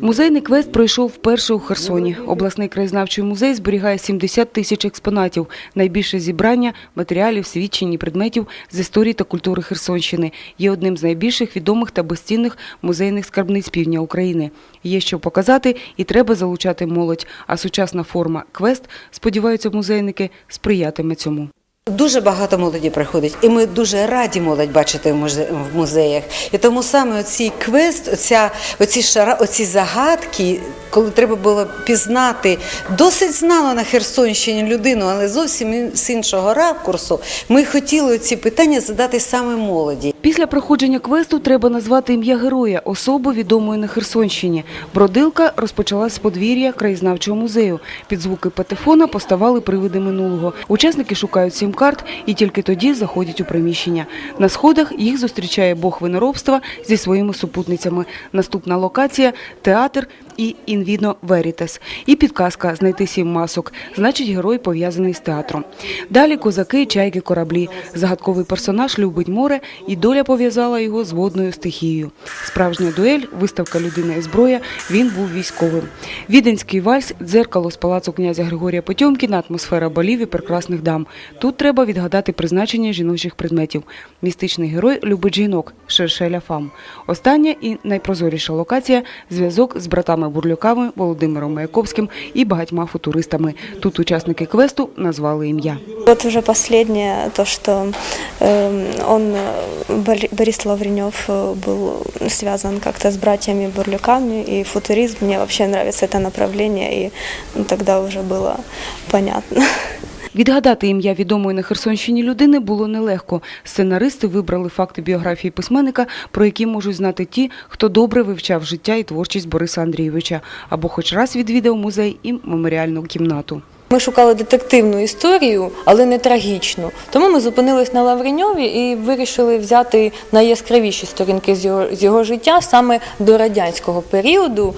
Музейний квест пройшов вперше у Херсоні. Обласний краєзнавчий музей зберігає 70 тисяч експонатів. Найбільше зібрання матеріалів, свідчень і предметів з історії та культури Херсонщини. Є одним з найбільших відомих та безцінних музейних скарбниць півдня України. Є що показати і треба залучати молодь. А сучасна форма квест, сподіваються музейники, сприятиме цьому. Дуже багато молоді приходить, і ми дуже раді молодь бачити в музеях. І тому саме оцей квест, оця, оці, шара, оці загадки, коли треба було пізнати досить знала на Херсонщині людину, але зовсім з іншого ракурсу, ми хотіли ці питання задати саме молоді. Після проходження квесту треба назвати ім'я героя, особу відомої на Херсонщині. Бродилка розпочалась з подвір'я краєзнавчого музею. Під звуки патефона поставали привиди минулого. Учасники шукають сім-карт і тільки тоді заходять у приміщення. На сходах їх зустрічає бог виноробства зі своїми супутницями. Наступна локація театр і інвіно верітес. І підказка знайти сім масок. Значить, герой пов'язаний з театром. Далі козаки, чайки, кораблі. Загадковий персонаж любить море, і доля пов'язала його з водною стихією. Справжня дуель, виставка людина і зброя. Він був військовим. Віденський вальс, дзеркало з палацу князя Григорія Потьомкіна, атмосфера балів і прекрасних дам. Тут треба відгадати призначення жіночих предметів. Містичний герой любить жінок, Шершеля Фам. Остання і найпрозоріша локація зв'язок з братами Бурлюками, Володимиром Маяковським і багатьма футуристами. Тут учасники квесту назвали ім'я. Вот уже последнее, то, он, э, Бор- Борис Лавренев э, был связан как-то с братьями Бурлюками, и футуризм, мне вообще нравится это направление, и ну, тогда уже было понятно. Відгадати ім'я відомої на Херсонщині людини було нелегко. Сценаристи вибрали факти біографії письменника, про які можуть знати ті, хто добре вивчав життя і творчість Бориса Андрійовича, або хоч раз відвідав музей і меморіальну кімнату. Ми шукали детективну історію, але не трагічну. Тому ми зупинились на Лавреньові і вирішили взяти найяскравіші сторінки з його, з його життя саме до радянського періоду,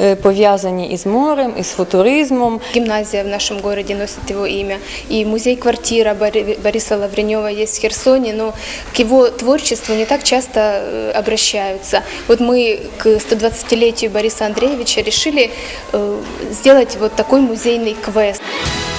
е, пов'язані із морем, із футуризмом. Гимназия в нашем городе носит его имя. И музей-квартира Бори- Бориса Лавренева есть в Херсоне, но к его творчеству не так часто э, обращаются. Вот мы к 120-летию Бориса Андреевича решили э, сделать вот такой музейный квест. Bye.